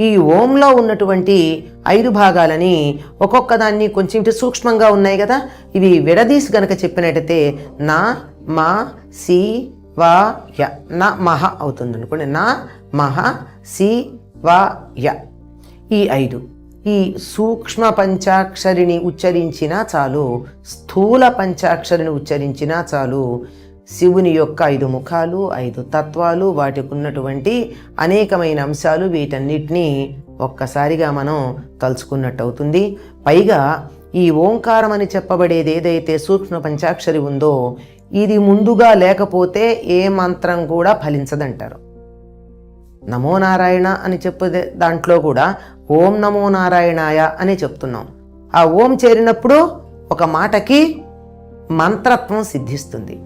ఈ ఓంలో ఉన్నటువంటి ఐదు భాగాలని ఒక్కొక్క దాన్ని కొంచెం ఇటు సూక్ష్మంగా ఉన్నాయి కదా. ఇవి విడదీసి గనక చెప్పినట్టయితే నా మా సి వా య. నా మహ అవుతుంది అనుకోండి. నా మహ సి వా య. ఈ ఐదు. ఈ సూక్ష్మ పంచాక్షరిని ఉచ్చరించినా చాలు స్థూల పంచాక్షరిని ఉచ్చరించినా చాలు శివుని యొక్క ఐదు ముఖాలు ఐదు తత్వాలు వాటికి ఉన్నటువంటి అనేకమైన అంశాలు వీటన్నిటినీ ఒక్కసారిగా మనం తలుచుకున్నట్టు అవుతుంది పైగా ఈ ఓంకారం అని చెప్పబడేది ఏదైతే సూక్ష్మ పంచాక్షరి ఉందో ఇది ముందుగా లేకపోతే ఏ మంత్రం కూడా ఫలించదంటారు. నమో నారాయణ అని చెప్పే దాంట్లో కూడా ఓం నమో నారాయణాయ అని చెప్తున్నాం. ఆ ఓం చేరినప్పుడు ఒక మాటకి మంత్రత్వం సిద్ధిస్తుంది.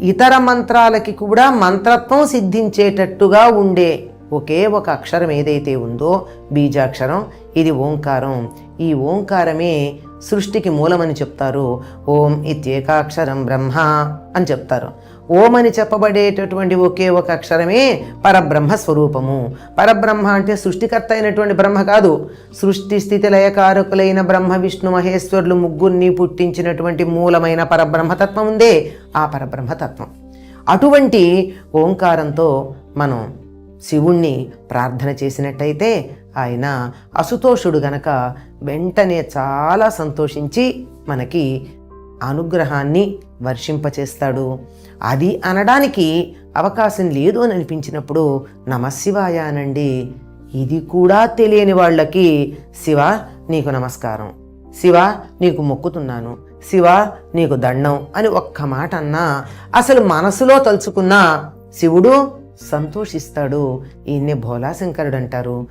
ఇతర మంత్రాలకి కూడా మంత్రత్వం సిద్ధించేటట్టుగా ఉండే ఒకే ఒక అక్షరం ఏదైతే ఉందో బీజాక్షరం ఇది ఓంకారం. ఈ ఓంకారమే సృష్టికి మూలమని చెప్తారు. ఓం ఇత్యేకాక్షరం బ్రహ్మ అని చెప్తారు. ఓం అని చెప్పబడేటటువంటి ఒకే ఒక అక్షరమే పరబ్రహ్మ స్వరూపము పరబ్రహ్మ అంటే సృష్టికర్త అయినటువంటి బ్రహ్మ కాదు. సృష్టి స్థితి లయకారకులైన బ్రహ్మ విష్ణు మహేశ్వరులు ముగ్గురిని పుట్టించినటువంటి మూలమైన పరబ్రహ్మతత్వం ఉందే ఆ పరబ్రహ్మతత్వం అటువంటి ఓంకారంతో మనం శివుణ్ణి ప్రార్థన చేసినట్టయితే ఆయన అసుతోషుడు గనక వెంటనే చాలా సంతోషించి మనకి అనుగ్రహాన్ని వర్షింపచేస్తాడు. అది అనడానికి అవకాశం లేదు అని అనిపించినప్పుడు నమశివాయ అనండి. ఇది కూడా తెలియని వాళ్ళకి శివ నీకు నమస్కారం. శివ నీకు మొక్కుతున్నాను. శివ నీకు దండం అని ఒక్క మాట అన్నా అసలు మనసులో తలుచుకున్న శివుడు సంతోషిస్తాడు. ఈయన్ని భోలాశంకరుడు అంటారు.